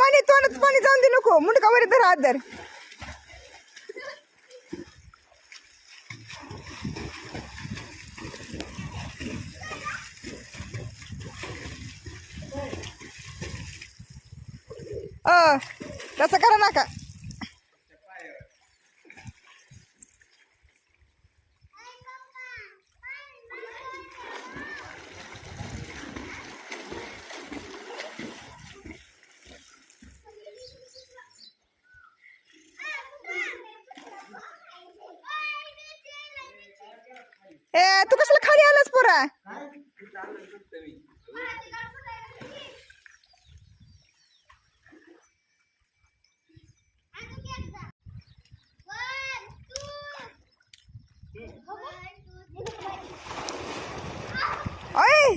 माने तोंडात पाणी जाऊन दे नको. मुंडका वर धर हात धर. तसं करा नका ए तू कसला खाली आलास पोरा ओय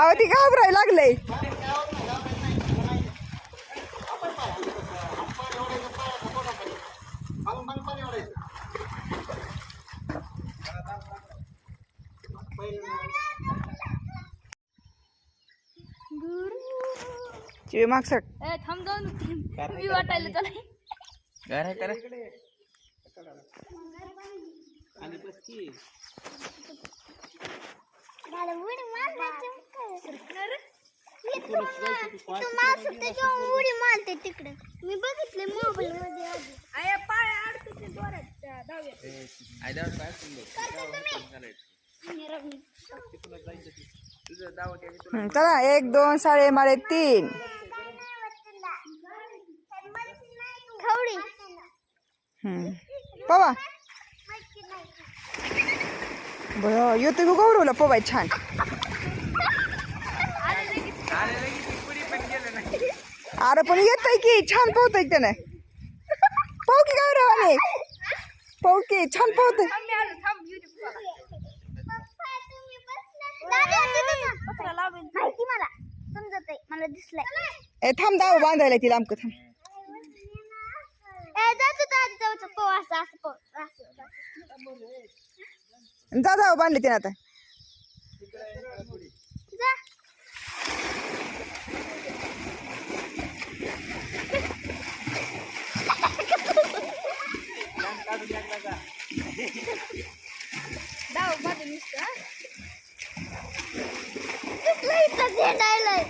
अहो ती घाबराय लागलंय. चिवे मागसट ए, थांब जाऊन. मी वाटायला चला. उडी मारते तिकडे मी बघितले मोबाईल मध्ये आधी. आया पाय अडकते चला एक दोन साडे माळे तीन खवडी. पवा बरं येतो गौरवला पवाय छान पण अरे पण येतय की छान पोहतय त्याने. पाहू की गौरवाने पाहू की छान पोहतय. थांब ए थांब दाव बांधायला तिला आमक थांब. जाऊ बांधले तिने आता जा डाव माझं नुसतं दिसलं इथं झेंडायलंय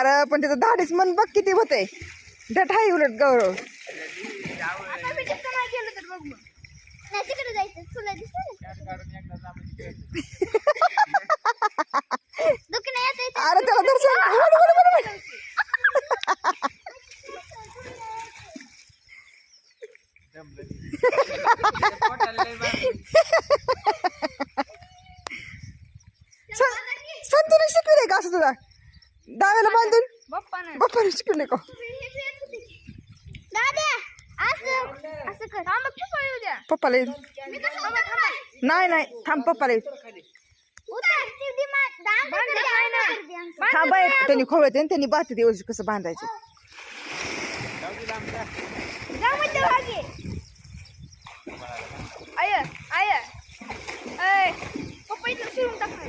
अरे पण त्याचं धाडीच मन बघ किती होतंय. डट आहे उलट गौरव. आता मी टिपचं नाही केलं तर बघ मग नाही तिकडे जायचं तुला दिसलं काढून एकदा जांभळी खेळतो. दुखणं येत अरे त्याला दर्शन वळ, वळ, वळ, वळ. जमलं. ते पोटाला लय बांधलं. सं- संतूने शिकविले का असं तुला डाव्याला बांधून शिकविले का दादा असं असं कर. थांब पप्पा येऊ द्या. पप्पाला येईल. मी कसं थांब नाही नाही थांब पप्पाला येईल. थांब त्यांनी खोळते त्यांनी बात दिवस कसं बांधायचं. आय आय ऐ पप्पा इथं शिरून टाकणार.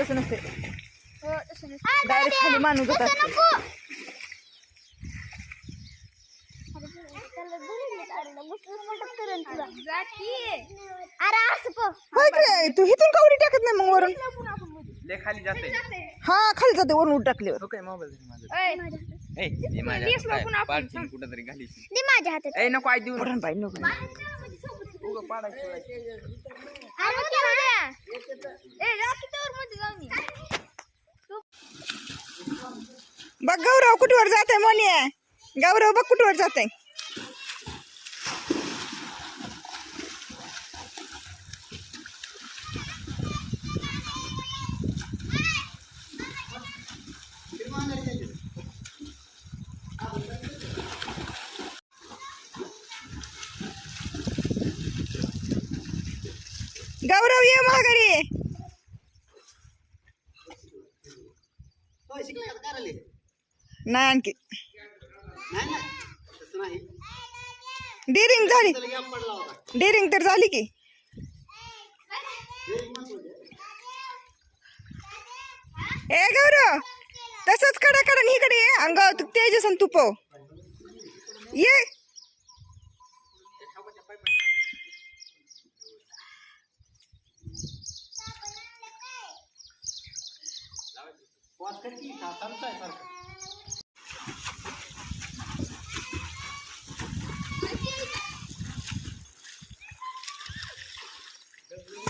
तसं नसतं डायरेक्ट खाली माणूस की? तू इथून कावडी टाकत नाही मग वरून? खाली जाते हा खाली जाते वरून हो काय मोबाईल दे माझा ऐ ए दे माझ्या वीस हातात. लोकं काय, आपण पाडशील कुठं तरी घालीशील दे माझ्या हातात. ए नको आई देऊ बाई नको. पाडायचं. बघ गौरव कुठवर जाते मोनी गौरव बघ कुठवर जाते गौरव ये माघारी नाही आणखी. डिरिंग झाली. त्याला गॅप पडला होता डिरिंग तर झाली की. हे होते. ए गौरव तसंच कडा कडा इकडे ये. अंगावर तेजस आणि तू पो ये. वाच कर की का चालूच आहे सारखं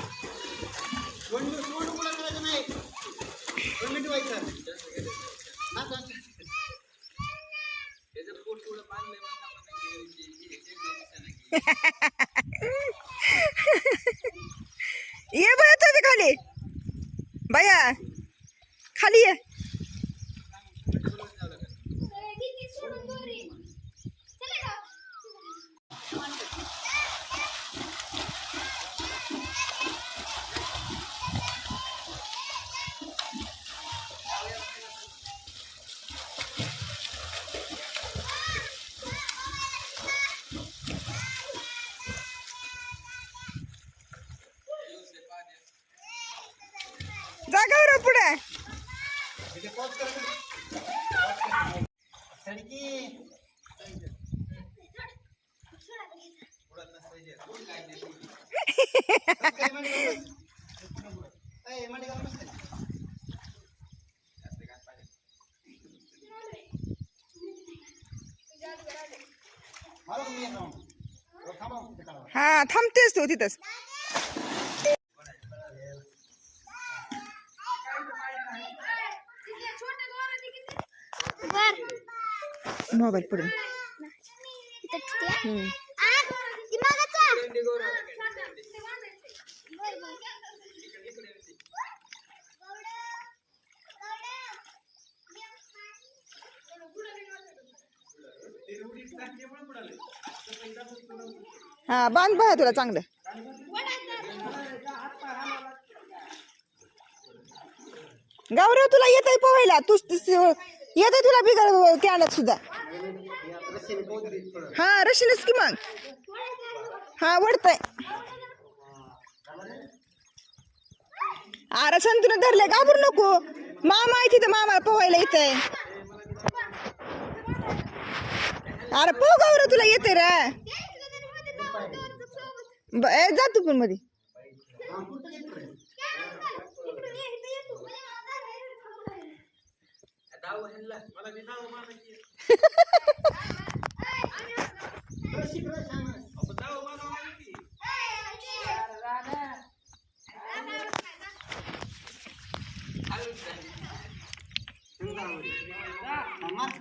दोन मिनिट दोन उघडा करायचं नाही दोन मिनिट व्हायचं हा, दोन मिनिट. त्याचं पोट थोडं बांधलंय म्हणून आपण हे- हे- हे- हे- हे- हे- ये बया तुम्ही खाली बया खाली ये जा गौरव पुढे इथे pause कर. Pause कर. सडकी. काय मांडी घालून बस. ए, मांडी घालून बस खाली. मारा तुम्ही एक round. वर थांबा, तिथे काढा. हा थांबतेस तू तिथंच. मोबाईल पुढे हा बांध बघा तुला चांगलं. गौरव तुला येत आहे पोहायला? तू येत आहे तुला बिगर कॅनत सुद्धा. हा रशीनच की मग? हा वडतय. अरे संतून धरले घाबरू नको. मामा आहे तिथं मामा पोहायला येतंय. अरे पो गौरव तुला येते रे. ब- ए, जा तू पण मध्ये मला बी दाव मारायची. रस्सी कडं सांग ना. अहो, दाव मारावं लागेल की. हा, मार.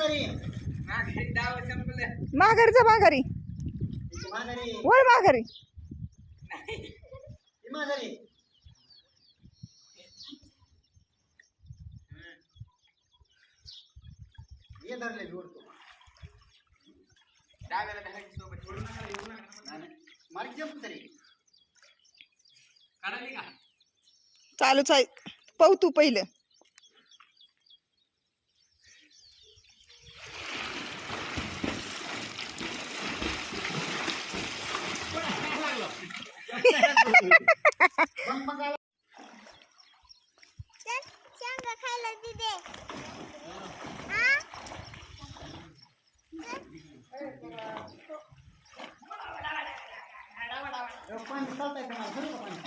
महाघारीचं माघारी. माघारी. काढाली का? चालूच आहे. पाहू तू पहिलं मग मग आला. चल शेंगा खायला तिथे हा पाणी चालतंय का मला? धरू का पाणी?